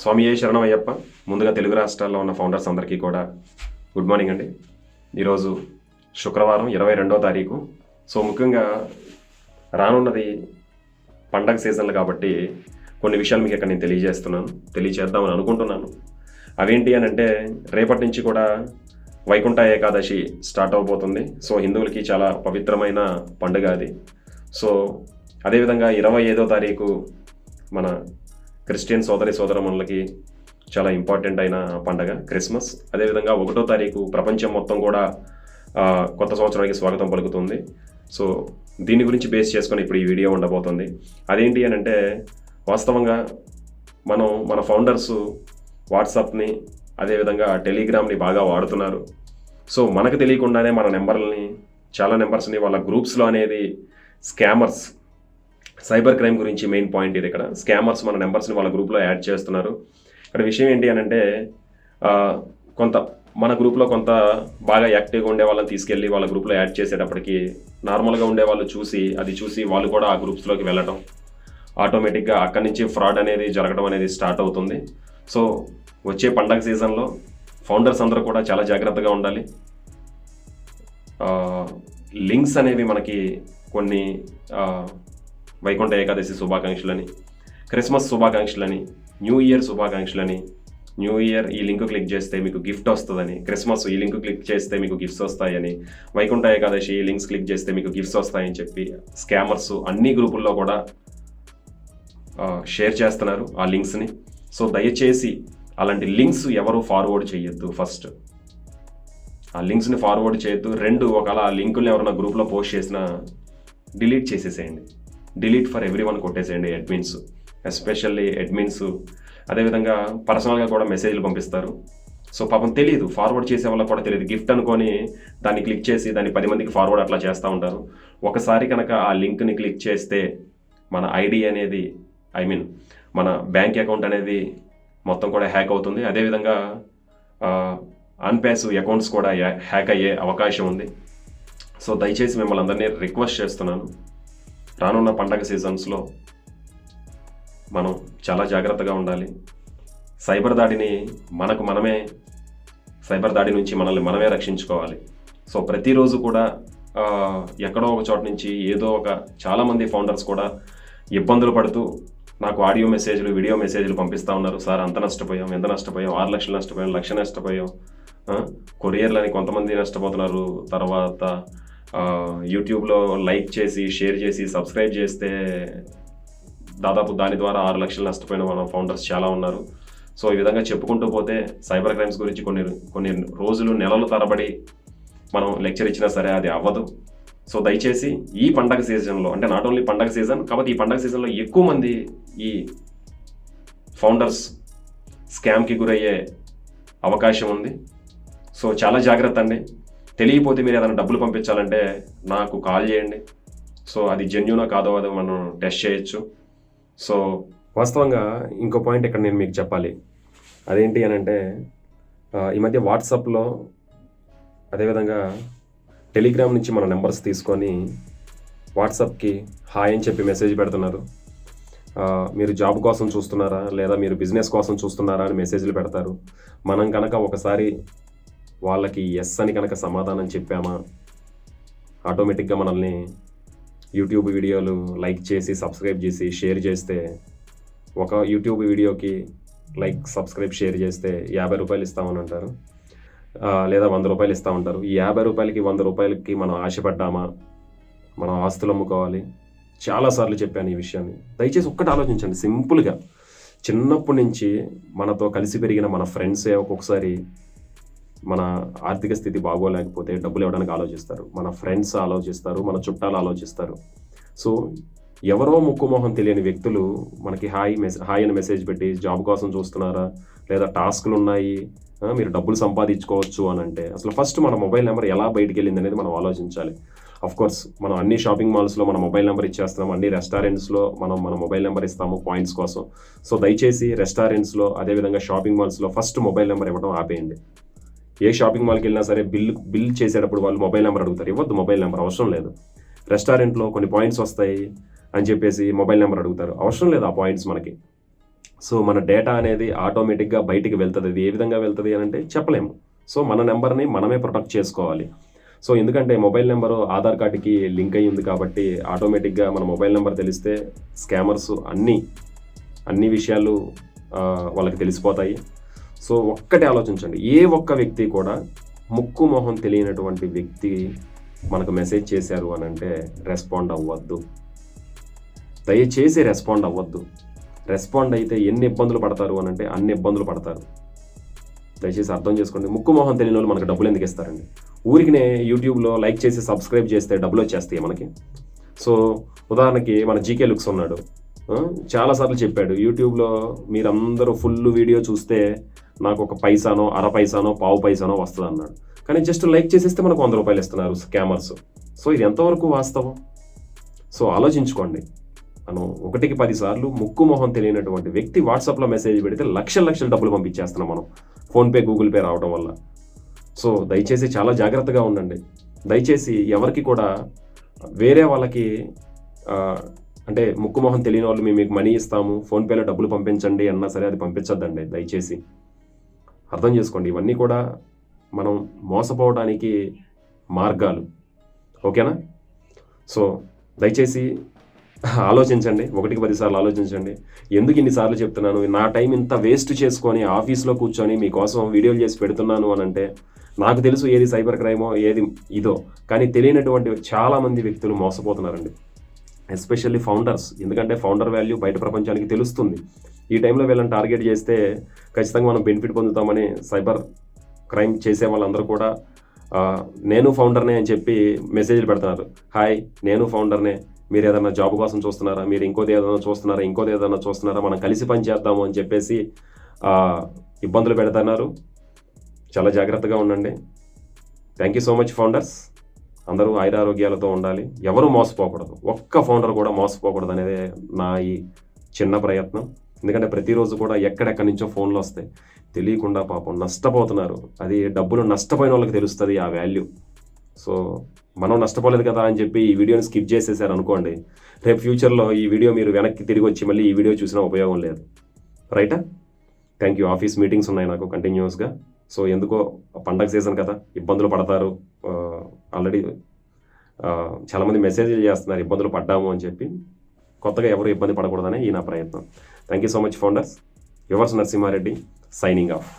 స్వామి ఏ శరణం అయ్యప్ప. ముందుగా తెలుగు రాష్ట్రాల్లో ఉన్న ఫౌండర్స్ అందరికీ కూడా గుడ్ మార్నింగ్ అండి. ఈరోజు శుక్రవారం ఇరవై రెండో తారీఖు. సో ముఖ్యంగా రానున్నది పండగ సీజన్లు కాబట్టి కొన్ని విషయాలు మీకు ఇక్కడ నేను తెలియజేస్తున్నాను తెలియజేద్దామని అనుకుంటున్నాను. అవేంటి అని అంటే రేపటి నుంచి కూడా వైకుంఠ ఏకాదశి స్టార్ట్ అవబోతుంది. సో హిందువులకి చాలా పవిత్రమైన పండుగ అది. సో అదేవిధంగా ఇరవై ఐదో తారీఖు మన క్రిస్టియన్ సోదరి సోదరమణులకి చాలా ఇంపార్టెంట్ అయిన పండగ క్రిస్మస్. అదేవిధంగా ఒకటో తారీఖు ప్రపంచం మొత్తం కూడా కొత్త సంవత్సరానికి స్వాగతం పలుకుతుంది. సో దీని గురించి బేస్ చేసుకొని ఇప్పుడు ఈ వీడియో ఉండబోతుంది. అదేంటి అని అంటే వాస్తవంగా మనం మన ఫౌండర్స్ వాట్సాప్ని అదేవిధంగా టెలిగ్రామ్ని బాగా వాడుతున్నారు. సో మనకు తెలియకుండానే మన నెంబర్లని చాలా నెంబర్స్ని వాళ్ళ గ్రూప్స్లో అనేది స్కామర్స్ సైబర్ క్రైమ్ గురించి మెయిన్ పాయింట్ ఇది ఇక్కడ. స్కామర్స్ మన నెంబర్స్ని వాళ్ళ గ్రూప్లో యాడ్ చేస్తున్నారు. ఇక్కడ విషయం ఏంటి అని అంటే కొంత మన గ్రూప్లో కొంత బాగా యాక్టివ్గా ఉండే వాళ్ళని తీసుకెళ్ళి వాళ్ళ గ్రూప్లో యాడ్ చేసేటప్పటికి నార్మల్గా ఉండే వాళ్ళు చూసి అది చూసి వాళ్ళు కూడా ఆ గ్రూప్స్లోకి వెళ్ళడం ఆటోమేటిక్గా అక్కడి నుంచి ఫ్రాడ్ అనేది జరగడం అనేది స్టార్ట్ అవుతుంది. సో వచ్చే పండగ సీజన్లో ఫౌండర్స్ అందరూ కూడా చాలా జాగ్రత్తగా ఉండాలి. లింక్స్ అనేవి మనకి కొన్ని వైకుంఠ ఏకాదశి శుభాకాంక్షలని క్రిస్మస్ శుభాకాంక్షలని న్యూ ఇయర్ శుభాకాంక్షలని న్యూ ఇయర్ ఈ లింక్ క్లిక్ చేస్తే మీకు గిఫ్ట్ వస్తుందని క్రిస్మస్ ఈ లింక్ క్లిక్ చేస్తే మీకు గిఫ్ట్స్ వస్తాయని వైకుంఠ ఏకాదశి ఈ లింక్స్ క్లిక్ చేస్తే మీకు గిఫ్ట్స్ వస్తాయని చెప్పి స్కామర్స్ అన్ని గ్రూపుల్లో కూడా షేర్ చేస్తున్నారు ఆ లింక్స్ని. సో దయచేసి అలాంటి లింక్స్ ఎవరు ఫార్వర్డ్ చేయొద్దు ఫస్ట్. ఆ లింక్స్ని ఫార్వర్డ్ చేయొద్దు. రెండు ఒకవేళ ఆ లింకులు ఎవరైనా గ్రూప్లో పోస్ట్ చేసినా డిలీట్ చేసేసేయండి. డిలీట్ ఫర్ ఎవ్రీ వన్ కొట్టేసేయండి అడ్మిన్స్ ఎస్పెషల్లీ అడ్మిన్స్. అదేవిధంగా పర్సనల్గా కూడా మెసేజ్లు పంపిస్తారు. సో పాపం తెలియదు ఫార్వర్డ్ చేసే వాళ్ళకి కూడా తెలియదు గిఫ్ట్ అనుకొని దాన్ని క్లిక్ చేసి దాన్ని పది మందికి ఫార్వర్డ్ అట్లా చేస్తూ ఉంటారు. ఒకసారి కనుక ఆ లింక్ని క్లిక్ చేస్తే మన ఐడి అనేది ఐ మీన్ మన బ్యాంక్ అకౌంట్ అనేది మొత్తం కూడా హ్యాక్ అవుతుంది. అదేవిధంగా అన్పాసివ్ అకౌంట్స్ కూడా హ్యాక్ అయ్యే అవకాశం ఉంది. సో దయచేసి మిమ్మల్ని అందరినీ రిక్వెస్ట్ చేస్తున్నాను. రానున్న పండగ సీజన్స్లో మనం చాలా జాగ్రత్తగా ఉండాలి. సైబర్ దాడిని మనకు మనమే సైబర్ దాడి నుంచి మనల్ని మనమే రక్షించుకోవాలి. సో ప్రతిరోజు కూడా ఎక్కడో ఒక చోట నుంచి ఏదో ఒక చాలామంది ఫౌండర్స్ కూడా ఇబ్బందులు పడుతూ నాకు ఆడియో మెసేజ్లు వీడియో మెసేజ్లు పంపిస్తూ ఉన్నారు. సార్ అంత నష్టపోయాం ఎంత నష్టపోయాం? ఆరు లక్షలు నష్టపోయాం లక్ష నష్టపోయాం. కొరియర్లని కొంతమంది నష్టపోతున్నారు. తర్వాత యూట్యూబ్లో లైక్ చేసి షేర్ చేసి సబ్స్క్రైబ్ చేస్తే దాదాపు దాని ద్వారా ఆరు లక్షలు నష్టపోయిన మన ఫౌండర్స్ చాలా ఉన్నారు. సో ఈ విధంగా చెప్పుకుంటూ పోతే సైబర్ క్రైమ్స్ గురించి కొన్ని కొన్ని రోజులు నెలలు తరబడి మనం లెక్చర్ ఇచ్చినా సరే అది అవ్వదు. సో దయచేసి ఈ పండగ సీజన్లో అంటే నాట్ ఓన్లీ పండగ సీజన్ కాబట్టి ఈ పండగ సీజన్లో ఎక్కువ మంది ఈ ఫౌండర్స్ స్కామ్కి గురయ్యే అవకాశం ఉంది. సో చాలా జాగ్రత్త అండి తెలియకపోతే మీరు ఏదైనా డబ్బులు పంపించాలంటే నాకు కాల్ చేయండి. సో అది జెన్యునా కాదో అదో మనం టెస్ట్ చేయొచ్చు. సో వాస్తవంగా ఇంకో పాయింట్ ఇక్కడ నేను మీకు చెప్పాలి. అదేంటి అని అంటే ఈ మధ్య వాట్సాప్లో అదేవిధంగా టెలిగ్రామ్ నుంచి మన నెంబర్స్ తీసుకొని వాట్సాప్కి హాయ్ అని చెప్పి మెసేజ్ పెడుతున్నారు. మీరు జాబ్ కోసం చూస్తున్నారా? లేదా మీరు బిజినెస్ కోసం చూస్తున్నారా అని మెసేజ్లు పెడతారు. మనం కనుక ఒకసారి వాళ్ళకి ఎస్ అని కనుక సమాధానం చెప్పామా? ఆటోమేటిక్గా మనల్ని యూట్యూబ్ వీడియోలు లైక్ చేసి సబ్స్క్రైబ్ చేసి షేర్ చేస్తే ఒక యూట్యూబ్ వీడియోకి లైక్ సబ్స్క్రైబ్ షేర్ చేస్తే యాభై రూపాయలు ఇస్తామని అంటారు. లేదా వంద రూపాయలు ఇస్తా ఉంటారు ఈ యాభై రూపాయలకి వంద రూపాయలకి మనం ఆశపడ్డామా? మనం ఆస్తులు అమ్ముకోవాలి? చాలాసార్లు చెప్పాను ఈ విషయాన్ని. దయచేసి ఒక్కటి ఆలోచించండి. సింపుల్గా చిన్నప్పటి నుంచి మనతో కలిసి పెరిగిన మన ఫ్రెండ్సే ఒక్కొక్కసారి మన ఆర్థిక స్థితి బాగోలేకపోతే డబ్బులు ఇవ్వడానికి ఆలోచిస్తారు. మన ఫ్రెండ్స్ ఆలోచిస్తారు మన చుట్టాలు ఆలోచిస్తారు. సో ఎవరో ముక్కు మొహం తెలియని వ్యక్తులు మనకి హాయ్ మెసేజ్ హాయ్ అని మెసేజ్ పెట్టి జాబ్ కోసం చూస్తున్నారా? లేదా టాస్క్లు ఉన్నాయి మీరు డబ్బులు సంపాదించుకోవచ్చు అని అంటే అసలు ఫస్ట్ మన మొబైల్ నెంబర్ ఎలా బయటికి వెళ్ళింది అనేది మనం ఆలోచించాలి. అఫ్ కోర్స్ మనం అన్ని షాపింగ్ మాల్స్లో మన మొబైల్ నెంబర్ ఇచ్చేస్తున్నాం అన్ని రెస్టారెంట్స్లో మనం మన మొబైల్ నెంబర్ ఇస్తాము పాయింట్స్ కోసం. సో దయచేసి రెస్టారెంట్స్లో అదేవిధంగా షాపింగ్ మాల్స్లో ఫస్ట్ మొబైల్ నెంబర్ ఇవ్వడం ఆపేయండి. ఏ షాపింగ్ మాల్కి వెళ్ళినా సరే బిల్ బిల్ చేసేటప్పుడు వాళ్ళు మొబైల్ నెంబర్ అడుగుతారు. ఇవ్వద్దు మొబైల్ నెంబర్ అవసరం లేదు. రెస్టారెంట్లో కొన్ని పాయింట్స్ వస్తాయి అని చెప్పేసి మొబైల్ నెంబర్ అడుగుతారు. అవసరం లేదు ఆ పాయింట్స్ మనకి. సో మన డేటా అనేది ఆటోమేటిక్గా బయటికి వెళ్తుంది. అది ఏ విధంగా వెళ్తుంది అని అంటే చెప్పలేము. సో మన నెంబర్ని మనమే ప్రొటెక్ట్ చేసుకోవాలి. సో ఎందుకంటే మొబైల్ నెంబరు ఆధార్ కార్డుకి లింక్ అయ్యి ఉంది కాబట్టి ఆటోమేటిక్గా మన మొబైల్ నెంబర్ తెలిస్తే స్కామర్స్ అన్నీ అన్ని విషయాలు వాళ్ళకి తెలిసిపోతాయి. సో ఒక్కటే ఆలోచించండి. ఏ ఒక్క వ్యక్తి కూడా ముక్కు మొహం తెలియనటువంటి వ్యక్తి మనకు మెసేజ్ చేశారు అని అంటే రెస్పాండ్ అవ్వద్దు. దయచేసి రెస్పాండ్ అవ్వద్దు. రెస్పాండ్ అయితే ఎన్ని ఇబ్బందులు పడతారు అని అంటే అన్ని ఇబ్బందులు పడతారు. దయచేసి అర్థం చేసుకోండి. ముక్కు మొహం తెలియని వాళ్ళు మనకు డబ్బులు ఎందుకు ఇస్తారండి? ఊరికినే యూట్యూబ్లో లైక్ చేసి సబ్స్క్రైబ్ చేస్తే డబ్బులు వచ్చేస్తాయి మనకి. సో ఉదాహరణకి మన జీకే లుక్స్ ఉన్నాడు. చాలాసార్లు చెప్పాడు. యూట్యూబ్లో మీరందరూ ఫుల్ వీడియో చూస్తే నాకు ఒక పైసానో అర పైసానో పావు పైసానో వస్తుంది అన్నాడు కానీ జస్ట్ లైక్ చేసేస్తే మనకు వంద రూపాయలు ఇస్తున్నారు స్కామర్స్. సో ఇది ఎంతవరకు వాస్తవం? సో ఆలోచించుకోండి. మనం ఒకటికి పదిసార్లు ముక్కు మొహం తెలియనటువంటి వ్యక్తి వాట్సాప్లో మెసేజ్ పెడితే లక్షల లక్షల డబ్బులు పంపించేస్తున్నాం మనం. ఫోన్పే గూగుల్ పే రావడం వల్ల. సో దయచేసి చాలా జాగ్రత్తగా ఉండండి. దయచేసి ఎవరికి కూడా వేరే వాళ్ళకి అంటే ముక్కు మొహం తెలియని వాళ్ళు మేము మీకు మనీ ఇస్తాము ఫోన్పేలో డబ్బులు పంపించండి అన్నా సరే అది పంపించొద్దండి. దయచేసి. అర్థం చేసుకోండి. ఇవన్నీ కూడా మనం మోసపోవడానికి మార్గాలు. ఓకేనా? సో దయచేసి ఆలోచించండి. ఒకటికి పదిసార్లు ఆలోచించండి. ఎందుకు ఇన్నిసార్లు చెప్తున్నాను? నా టైం ఇంత వేస్ట్ చేసుకొని ఆఫీస్లో కూర్చొని మీకోసం వీడియోలు చేసి పెడుతున్నాను అని అంటే నాకు తెలుసు ఏది సైబర్ క్రైమో ఏది ఇదో. కానీ తెలియనటువంటి చాలామంది వ్యక్తులు మోసపోతున్నారండి. Especially founders. ఎందుకంటే ఫౌండర్ వాల్యూ బయట ప్రపంచానికి తెలుస్తుంది. ఈ టైంలో వీళ్ళని టార్గెట్ చేస్తే ఖచ్చితంగా మనం బెనిఫిట్ పొందుతామని సైబర్ క్రైమ్ చేసే వాళ్ళందరూ కూడా నేను ఫౌండర్నే అని చెప్పి మెసేజ్లు పెడుతున్నారు. హాయ్ నేను ఫౌండర్నే. మీరు ఏదైనా జాబ్ కోసం చూస్తున్నారా? మీరు ఇంకోది ఏదైనా చూస్తున్నారా? ఇంకోది ఏదైనా చూస్తున్నారా? మనం కలిసి పని చేద్దాము అని చెప్పేసి ఇబ్బందులు పెడుతున్నారు. చాలా జాగ్రత్తగా ఉండండి. Thank you so much founders అందరూ ఆయురారోగ్యాలతో ఉండాలి. ఎవరూ మోసపోకూడదు. ఒక్క ఫౌండర్ కూడా మోసపోకూడదు అనేది నా ఈ చిన్న ప్రయత్నం. ఎందుకంటే ప్రతిరోజు కూడా ఎక్కడెక్కడి నుంచో ఫోన్లు వస్తాయి. తెలియకుండా పాపం నష్టపోతున్నారు. అది డబ్బులు నష్టపోయిన వాళ్ళకి తెలుస్తుంది ఆ వాల్యూ. సో మనం నష్టపోలేదు కదా అని చెప్పి ఈ వీడియోని స్కిప్ చేసేసారు అనుకోండి. రేపు ఫ్యూచర్లో ఈ వీడియో మీరు వెనక్కి తిరిగి వచ్చి మళ్ళీ ఈ వీడియో చూసినా ఉపయోగం లేదు. రైటా? Thank you. ఆఫీస్ మీటింగ్స్ ఉన్నాయి నాకు కంటిన్యూస్గా. సో ఎందుకో పండగ సీజన్ కదా ఇబ్బందులు పడతారు. ఆల్రెడీ చాలామంది మెసేజ్ చేస్తున్నారు ఇబ్బందులు పడ్డాము అని చెప్పి. కొత్తగా ఎవరు ఇబ్బంది పడకూడదనే ఈ నా ప్రయత్నం. Thank you so much founders yours Narasimha Reddy signing off